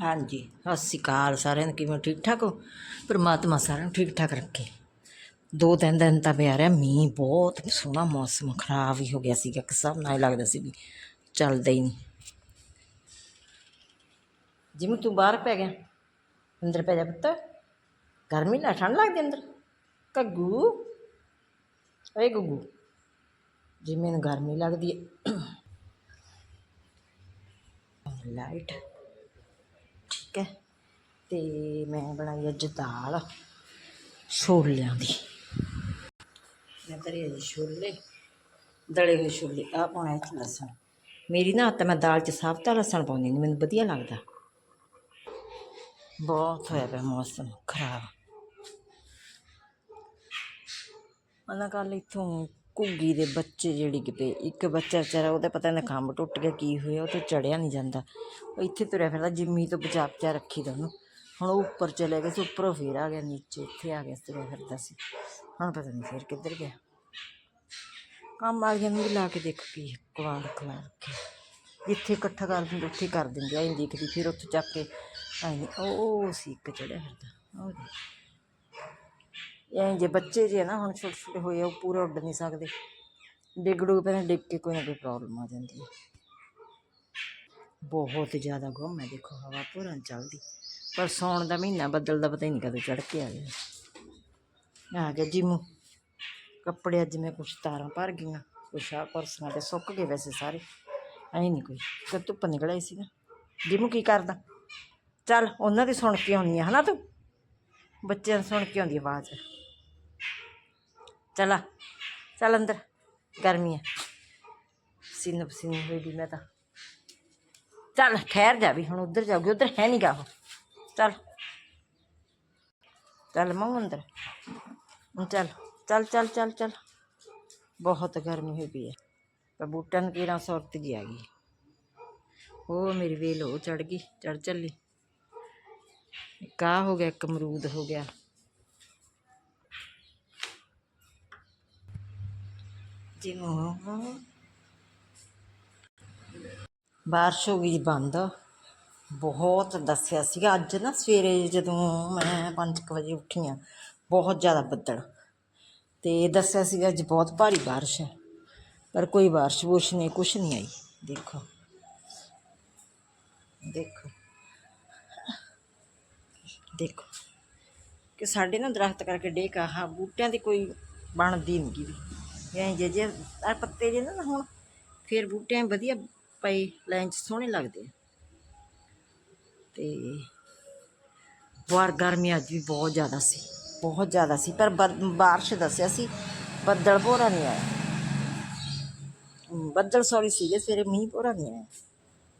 ਹਾਂਜੀ ਸਤਿ ਸ਼੍ਰੀ ਅਕਾਲ ਸਾਰਿਆਂ ਨੂੰ ਕਿਵੇਂ ਠੀਕ ਠਾਕ ਹੋ ਪਰਮਾਤਮਾ ਸਾਰਿਆਂ ਨੂੰ ਠੀਕ ਠਾਕ ਰੱਖੇ ਦੋ ਤਿੰਨ ਦਿਨ ਤਾਂ ਪਿਆ ਰਿਹਾ ਮੀਂਹ ਬਹੁਤ ਸੋਹਣਾ ਮੌਸਮ ਖਰਾਬ ਹੀ ਹੋ ਗਿਆ ਸੀਗਾ ਕਿ ਸਭ ਨਾਲ ਹੀ ਲੱਗਦਾ ਸੀ ਵੀ ਚੱਲਦਾ ਹੀ ਨਹੀਂ ਜਿਵੇਂ ਤੂੰ ਬਾਹਰ ਪੈ ਗਿਆ ਅੰਦਰ ਪੈ ਜਾ ਪੁੱਤ ਗਰਮੀ ਨਾ ਠੰਡ ਲੱਗਦੀ ਅੰਦਰ ਕੱਗੂ ਓਏ ਗੁੱਗੂ ਜਿਵੇਂ ਨੂੰ ਗਰਮੀ ਲੱਗਦੀ ਹੈ ਲਾਈਟ ਠੀਕ ਹੈ। ਤੇ ਮੈਂ ਬਣਾਈ ਅੱਜ ਦਾਲ ਛੋਲਿਆਂ ਦੀ। ਮੈਂ ਤਰੀ ਅੱਜ ਛੋਲੇ, ਦਲੇ ਹੋਏ ਛੋਲੇ ਆ ਪਾਉਣਾ ਇਹ ਲਸਣ। ਮੇਰੀ ਨਾ ਤਾਂ ਮੈਂ ਦਾਲ 'ਚ ਸਾਬਤਾ ਲਸਣ ਪਾਉਂਦੀ ਨਹੀਂ ਮੈਨੂੰ ਵਧੀਆ ਲੱਗਦਾ। ਬਹੁਤ ਹੋਇਆ ਪਿਆ ਮੌਸਮ ਖਰਾਬ। ਉਹਨਾਂ ਕੱਲ ਇੱਥੋਂ ਘੁੱਗੀ ਦੇ ਬੱਚੇ ਜਿਹੜੀ ਕਿ ਪਏ ਇੱਕ ਬੱਚਾ ਵਿਚਾਰਾ ਉਹਦਾ ਪਤਾ ਨਹੀਂ ਖੰਭ ਟੁੱਟ ਗਿਆ, ਕੀ ਹੋਇਆ, ਉਹ ਤੇ ਚੜਿਆ ਨਹੀਂ ਜਾਂਦਾ। ਉਹ ਇੱਥੇ ਤੁਰਿਆ ਫਿਰਦਾ, ਜਿੰਮੀ ਤੋਂ ਬਚਾ ਬਚਾ ਰੱਖੀ ਦਾ ਉਹਨੂੰ। ਹੁਣ ਉਹ ਉੱਪਰ ਚਲੇ ਗਿਆ ਸੀ, ਉੱਪਰੋਂ ਫੇਰ ਆ ਗਿਆ, ਨੀਚੇ ਇੱਥੇ ਆ ਗਿਆ ਸੀ ਤੁਰਿਆ ਫਿਰਦਾ ਸੀ। ਹੁਣ ਪਤਾ ਨਹੀਂ ਫੇਰ ਕਿੱਧਰ ਗਿਆ। ਕੰਮ ਵਾਲੀਆਂ ਨੂੰ ਵੀ ਲਾ ਕੇ ਦੇਖ ਕੀ ਕਵਾੜ ਖਵਾ ਰੱਖੇ ਜਿੱਥੇ ਇਕੱਠਾ ਕਰ ਦਿੰਦੇ, ਉੱਥੇ ਕਰ ਦਿੰਦੇ, ਐਂ ਦੇਖਦੀ, ਫਿਰ ਉੱਥੇ ਚੱਕ ਕੇ ਐਂ ਉਹ ਸੀ ਇੱਕ ਚੜਿਆ ਫਿਰਦਾ, ਉਹ ਐਂ ਜੇ ਬੱਚੇ ਜੇ ਨਾ ਹੁਣ ਛੋਟੇ ਛੋਟੇ ਹੋਏ ਆ, ਉਹ ਪੂਰਾ ਉੱਡ ਨਹੀਂ ਸਕਦੇ। ਡਿੱਗ ਡੁੱਗ ਪੈਣੇ ਡਿੱਗ ਕੇ ਕੋਈ ਨਾ ਕੋਈ ਪ੍ਰੋਬਲਮ ਆ ਜਾਂਦੀ ਹੈ ਬਹੁਤ ਜ਼ਿਆਦਾ ਗੁੰਮ ਹੈ, ਦੇਖੋ ਹਵਾ ਪੂਰਾ ਨੀ ਚੱਲਦੀ। ਪਰ ਸੌਣ ਦਾ ਮਹੀਨਾ, ਬੱਦਲ ਦਾ ਪਤਾ ਹੀ ਨਹੀਂ ਕਦੋਂ ਚੜ ਕੇ ਆ ਗਿਆ ਆ ਗਿਆ ਜਿਮੂ। ਕੱਪੜੇ ਅੱਜ ਮੈਂ ਕੁਛ ਤਾਰਾਂ ਭਰ ਗਈਆਂ, ਕੁਛ ਆ ਪਰਸਾਂ ਤੇ ਸੁੱਕ ਗਏ ਵੈਸੇ ਸਾਰੇ। ਐ ਨਹੀਂ ਕੋਈ ਕਿ ਧੁੱਪ ਨਿਕਲ ਆਈ ਸੀ ਨਾ। ਜਿਮੂ ਕੀ ਕਰਦਾ? ਚੱਲ, ਉਹਨਾਂ ਦੀ ਸੁਣ ਕੇ ਆਉਣੀ ਆ, ਹਨਾ ਤੂੰ? ਬੱਚਿਆਂ ਨੂੰ ਸੁਣ ਕੇ ਆਉਂਦੀ ਆਵਾਜ਼। ਆ ਆਵਾਜ਼ ਚਲਾ ਚੱਲ ਅੰਦਰ ਗਰਮੀ ਹੈ ਸੀਨ ਪਸੀਨ ਹੋਈ ਵੀ ਮੈਂ ਤਾਂ ਚੱਲ ਠਹਿਰ ਜਾ ਵੀ ਹੁਣ ਉੱਧਰ ਜਾਊਗੀ ਉੱਧਰ ਹੈ ਨਹੀਂ ਗਾ ਉਹ ਚੱਲ ਚੱਲ ਮੰਗ ਅੰਦਰ ਹੁਣ ਚੱਲ ਚੱਲ ਚੱਲ ਚੱਲ ਚੱਲ ਬਹੁਤ ਗਰਮੀ ਹੋਈ ਪਈ ਹੈ ਪਰ ਬੂਟਾਂ ਨੂੰ ਕਿਹੜਾ ਸੁਰਤ ਜੀ ਆ ਗਈ ਉਹ ਮੇਰੀ ਵੇਲ ਉਹ ਚੜ ਗਈ ਚੜ ਚੱਲੀ ਇੱਕ ਆਹ ਹੋ ਹੋ ਬਾਰਿਸ਼ ਗਈ ਬੰਦ। ਬਹੁਤ ਦੱਸਿਆ ਸੀਗਾ। ਅੱਜ ਨਾ ਸਵੇਰੇ ਜਦੋਂ ਮੈਂ 5 ਵਜੇ ਉੱਠੀ ਹਾਂ ਬਹੁਤ ਜ਼ਿਆਦਾ ਬੱਦਲ। ਤੇ ਦੱਸਿਆ ਸੀਗਾ ਅੱਜ ਬਹੁਤ ਭਾਰੀ ਬਾਰਿਸ਼ ਹੈ। ਪਰ ਕੋਈ ਬਾਰਿਸ਼ ਬੁਰਸ਼ ਨਹੀਂ, ਕੁਛ ਨਹੀਂ ਆਈ। ਦੇਖੋ। ਦੇਖੋ। ਦੇਖੋ। ਕਿ ਸਾਡੇ ਨਾ ਦਰਖਤ ਕਰਕੇ ਡੇਕ ਆਹ ਬੂਟਿਆਂ ਦੀ ਕੋਈ ਬਣਦੀ ਨਹੀਂ ਗੀ ਵੀ ਜੇ ਜੇ ਆਹ ਪੱਤੇ ਜੇ ਨਾ ਹੁਣ ਫਿਰ ਬੂਟਿਆਂ ਵਧੀਆ ਪਏ, ਲਾਈਨ 'ਚ ਸੋਹਣੇ ਲੱਗਦੇ ਤੇ ਬਾਹਰ ਗਰਮੀ ਅੱਜ ਵੀ ਬਹੁਤ ਜ਼ਿਆਦਾ ਸੀ, ਬਹੁਤ ਜ਼ਿਆਦਾ ਸੀ, ਪਰ ਬਰ- ਬਾਰਿਸ਼ ਦੱਸਿਆ ਸੀ, ਬੱਦਲ ਭੋਰਾ ਨਹੀਂ ਆਇਆ। ਬੱਦਲ ਸੌਰੀ ਸੀਗੇ, ਸਵੇਰੇ ਮੀਂਹ ਭੋਰਾ ਨਹੀਂ ਆਇਆ।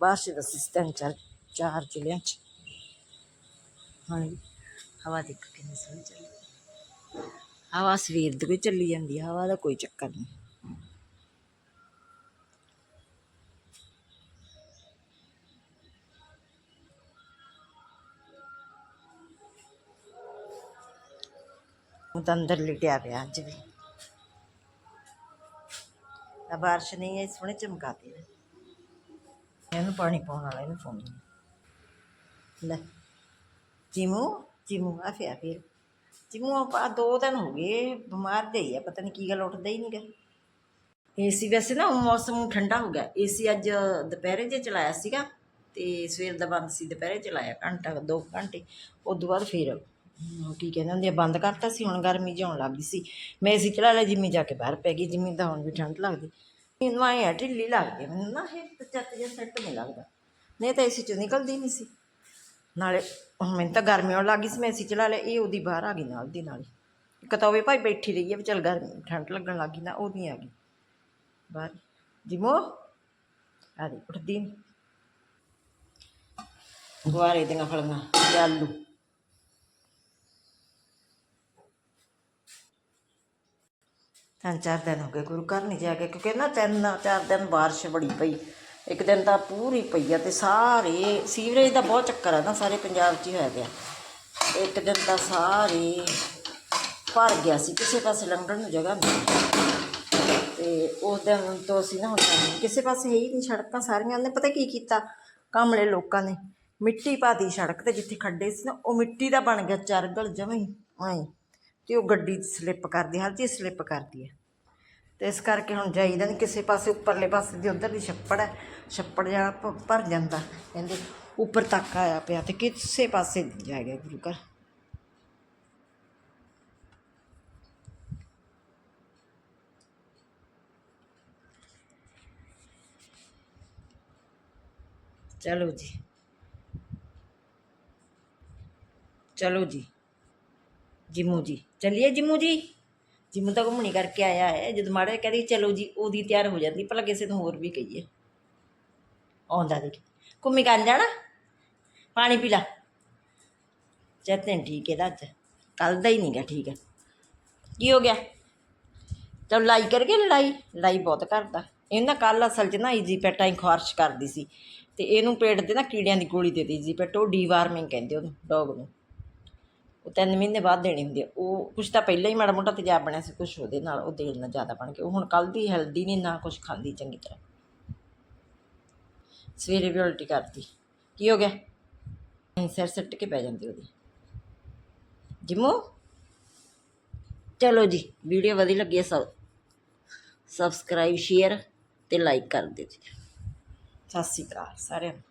ਬਾਰਿਸ਼ ਦੱਸੀ ਸੀ ਤਿੰਨ ਚਾਰ ਚਾਰ ਜ਼ਿਲ੍ਹਿਆਂ 'ਚ। ਹਾਂਜੀ, ਹਵਾ ਦੇਖ ਕਿੰਨੀ ਸੋਹਣੀ ਚੱਲ। ਹਵਾ ਸਵੇਰ ਦੀ ਕੋਈ ਚੱਲੀ ਜਾਂਦੀ ਹੈ ਹਵਾ ਦਾ ਕੋਈ ਚੱਕਰ ਨਹੀਂ। ਉਹ ਤਾਂ ਅੰਦਰ ਲਿਟਿਆ ਪਿਆ ਅੱਜ ਵੀ। ਆ ਬਾਰਿਸ਼ ਨਹੀਂ ਹੈ ਸੋਹਣੇ ਚਮਕਾਤੇ ਨੇ। ਇਹਨੂੰ ਪਾਣੀ ਪਾਉਣ ਵਾਲਾ, ਇਹਨੂੰ ਪਾਉਣੀ ਲੈ, ਚਿਮੂ ਚਿਮੂ ਆ ਫਿਰ। ਜਿਵੇਂ ਆਪਾਂ ਦੋ ਦਿਨ ਹੋ ਗਏ, ਬਿਮਾਰ ਦੇ ਹੀ ਆ, ਪਤਾ ਨਹੀਂ ਕੀ ਗੱਲ ਉੱਠਦਾ ਹੀ ਨਹੀਂ ਗਾ। ਏਸੀ ਵੈਸੇ ਨਾ ਹੁਣ ਮੌਸਮ ਠੰਡਾ ਹੋ ਗਿਆ। ਏਸੀ ਅੱਜ ਦੁਪਹਿਰੇ ਜੇ ਚਲਾਇਆ ਸੀਗਾ, ਤੇ ਸਵੇਰ ਦਾ ਬੰਦ ਸੀ, ਦੁਪਹਿਰੇ ਚਲਾਇਆ ਘੰਟਾ, ਦੋ ਘੰਟੇ। ਉਦੋਂ ਬਾਅਦ ਫਿਰ ਕੀ ਕਹਿੰਦੇ ਹੁੰਦੇ ਆ, ਬੰਦ ਕਰਤਾ ਸੀ, ਹੁਣ ਗਰਮੀ ਜਿਉਣ ਲੱਗ ਗਈ ਸੀ। ਮੈਂ ਏਸੀ ਚਲਾ ਲਿਆ, ਜਿੰਮੀ ਜਾ ਕੇ ਬਾਹਰ ਪੈ ਗਈ, ਜਿੰਮੀ ਤਾਂ ਹੁਣ ਵੀ ਠੰਡ ਲੱਗਦੀ। ਮੈਨੂੰ ਆਏ ਆ, ਢਿੱਲੀ ਲੱਗਦੀ ਮੈਨੂੰ ਨਾ ਇਹ ਚੱਤ ਜਿਹਾ ਸੈੱਟ ਨਹੀਂ ਲੱਗਦਾ। ਨਹੀਂ ਤਾਂ ਏਸੀ ਚੋਂ ਨਿਕਲਦੀ ਨਹੀਂ ਸੀ। ਨਾਲੇ ਹੁਣ ਮੈਨੂੰ ਤਾਂ ਗਰਮੀ ਆਉਣ ਲੱਗ ਗਈ ਸੀ, ਮੈਂ ਏਸੀ ਚਲਾ ਲਿਆ, ਇਹ ਉਹਦੀ ਬਾਹਰ ਆ ਗਈ ਨਾਲ ਦੀ ਨਾਲ ਹੀ। ਇੱਕ ਤਾਂ ਉਹ ਭਾਈ ਬੈਠੀ ਰਹੀ ਹੈ, ਵੀ ਚੱਲ ਗਰਮੀ, ਠੰਡ ਲੱਗਣ ਲੱਗ ਗਈ ਨਾ, ਉਹਦੀ ਆ ਗਈ ਬਾਹਰ ਜਿਮੋ, ਆ ਦੇ, ਉੱਠਦੀ ਨੀ। ਗੁਆਰੇ ਦੀਆਂ ਫਲੀਆਂ ਤੇ ਆਲੂ ਤਿੰਨ ਚਾਰ ਦਿਨ ਹੋ ਗਏ ਗੁਰੂ ਘਰ ਨਹੀਂ ਜਾ ਕੇ ਕਿਉਂਕਿ ਨਾ ਤਿੰਨ, ਚਾਰ ਦਿਨ ਬਾਰਿਸ਼ ਬੜੀ ਪਈ ਇੱਕ ਦਿਨ ਤਾਂ ਪੂਰੀ ਪਈ ਆ ਤੇ ਸਾਰੇ, ਸੀਵਰੇਜ ਦਾ ਬਹੁਤ ਚੱਕਰ ਆ ਨਾ, ਸਾਰੇ ਪੰਜਾਬ 'ਚ ਹੀ ਹੋਇਆ ਪਿਆ। ਇੱਕ ਦਿਨ ਤਾਂ ਸਾਰੇ ਭਰ ਗਿਆ ਸੀ, ਕਿਸੇ ਪਾਸੇ ਲੰਘਣ ਨੂੰ ਜਗ੍ਹਾ ਨਹੀਂ ਤੇ ਉਸ ਦਿਨ ਤੋਂ ਅਸੀਂ ਨਾ ਹੁਣ ਕਿਸੇ ਪਾਸੇ ਹੈ ਹੀ ਨਹੀਂ ਸੜਕਾਂ ਸਾਰੀਆਂ ਨੇ ਪਤਾ ਕੀ ਕੀਤਾ? ਕਾਮਲੇ ਲੋਕਾਂ ਨੇ ਮਿੱਟੀ ਪਾਤੀ ਸੜਕ ਤੇ, ਜਿੱਥੇ ਖੱਡੇ ਸੀ ਨਾ, ਉਹ ਮਿੱਟੀ ਦਾ ਬਣ ਗਿਆ, ਚਰਗਲ ਜਮੀ ਐਂ। ਤੇ ਉਹ ਗੱਡੀ ਸਲਿੱਪ ਕਰਦੀ ਹਰ ਚੀਜ਼ ਸਲਿੱਪ ਕਰਦੀ ਹੈ ਤੇ ਇਸ ਕਰਕੇ ਹੁਣ ਜਾਈਦਾ ਨਹੀਂ ਕਿਸੇ ਪਾਸੇ ਉੱਪਰਲੇ ਪਾਸੇ ਦੀ ਉਧਰ ਦੀ ਛੱਪੜ ਹੈ ਛੱਪੜ ਜਾ ਭਰ ਜਾਂਦਾ ਕਹਿੰਦੇ ਉੱਪਰ ਤੱਕ ਆਇਆ ਪਿਆ ਤੇ ਕਿਸੇ ਪਾਸੇ ਨਹੀਂ ਜਾਏਗਾ ਗੁਰੂ ਘਰ ਚਲੋ ਜੀ ਚਲੋ ਜੀ ਜਿਮੂ ਜੀ ਚੱਲੀਏ ਜਿਮੂ ਜੀ ਜਿਮੂ ਤਾਂ ਘੁੰਮਣੀ ਕਰਕੇ ਆਇਆ ਹੈ, ਜਦ ਮਾੜੇ ਕਹਿੰਦੀ, ਚਲੋ ਜੀ, ਉਹਦੀ ਤਿਆਰ ਹੋ ਜਾਂਦੀ, ਭਲਾ ਕਿਸੇ ਨੂੰ ਹੋਰ ਵੀ ਕਹੀਏ। ਆਉਂਦਾ ਦੇਖ, ਘੁੰਮੀ ਕਰਨ ਜਾਣਾ? ਪਾਣੀ ਪੀ ਲਾ। ਚੇਤੇ ਠੀਕ ਹੈ ਦਾ ਅੱਜ ਕੱਲ ਦਾ ਹੀ ਨਹੀਂਗਾ ਠੀਕ ਹੈ। ਕੀ ਹੋ ਗਿਆ? ਚਲ ਲਾਈ ਕਰਕੇ ਲੜਾਈ? ਲੜਾਈ ਬਹੁਤ ਕਰਦਾ। ਇਹ ਨਾ ਕੱਲ ਅਸਲ 'ਚ ਨਾ ਈਜੀ ਪੈਟਾਂ ਹੀ ਖਾਰਸ਼ ਕਰਦੀ ਸੀ। ਤੇ ਇਹਨੂੰ ਪੇਟ ਤੇ ਨਾ ਕੀੜਿਆਂ ਦੀ ਗੋਲੀ ਦੇ ਦਿੱਤੀ ਜੀ ਪੈਟ, ਉਹ ਡੀਵਾਰਮਿੰਗ ਕਹਿੰਦੇ ਉਹਨੂੰ ਡੌਗ ਨੂੰ। ਤਿੰਨ ਮਹੀਨੇ ਬਾਅਦ ਦੇਣੀ ਹੁੰਦੀ ਆ। ਉਹ ਕੁਛ ਤਾਂ ਪਹਿਲਾਂ ਹੀ ਮਾੜਾ ਮੋਟਾ ਤੇਜ਼ਾਬ ਬਣਿਆ ਸੀ, ਕੁਛ ਉਹਦੇ ਨਾਲ ਉਹ ਦੇਣ ਨਾਲ ਜ਼ਿਆਦਾ ਬਣ ਕੇ। ਉਹ ਹੁਣ ਕੱਲ ਦੀ ਹੈਲਦੀ ਨਹੀਂ ਨਾ ਕੁਛ ਖਾਂਦੀ ਚੰਗੀ ਤਰ੍ਹਾਂ। ਸਵੇਰੇ ਵੀ ਉਲਟੀ ਕਰਦੀ ਕੀ ਹੋ ਗਿਆ? ਸਿਰ ਸੱਟ ਕੇ ਪੈ ਜਾਂਦੀ ਉਹਦੀ। ਜਿਮੂ? ਚਲੋ ਜੀ ਵੀਡੀਓ ਵਧੀਆ ਲੱਗੀ ਹੈ ਸਭ ਸਬਸਕ੍ਰਾਈਬ ਸ਼ੇਅਰ ਤੇ ਲਾਈਕ ਕਰ ਦਿਓ ਜੀ। ਸਤਿ ਸ਼੍ਰੀ ਅਕਾਲ ਸਾਰਿਆਂ ਨੂੰ।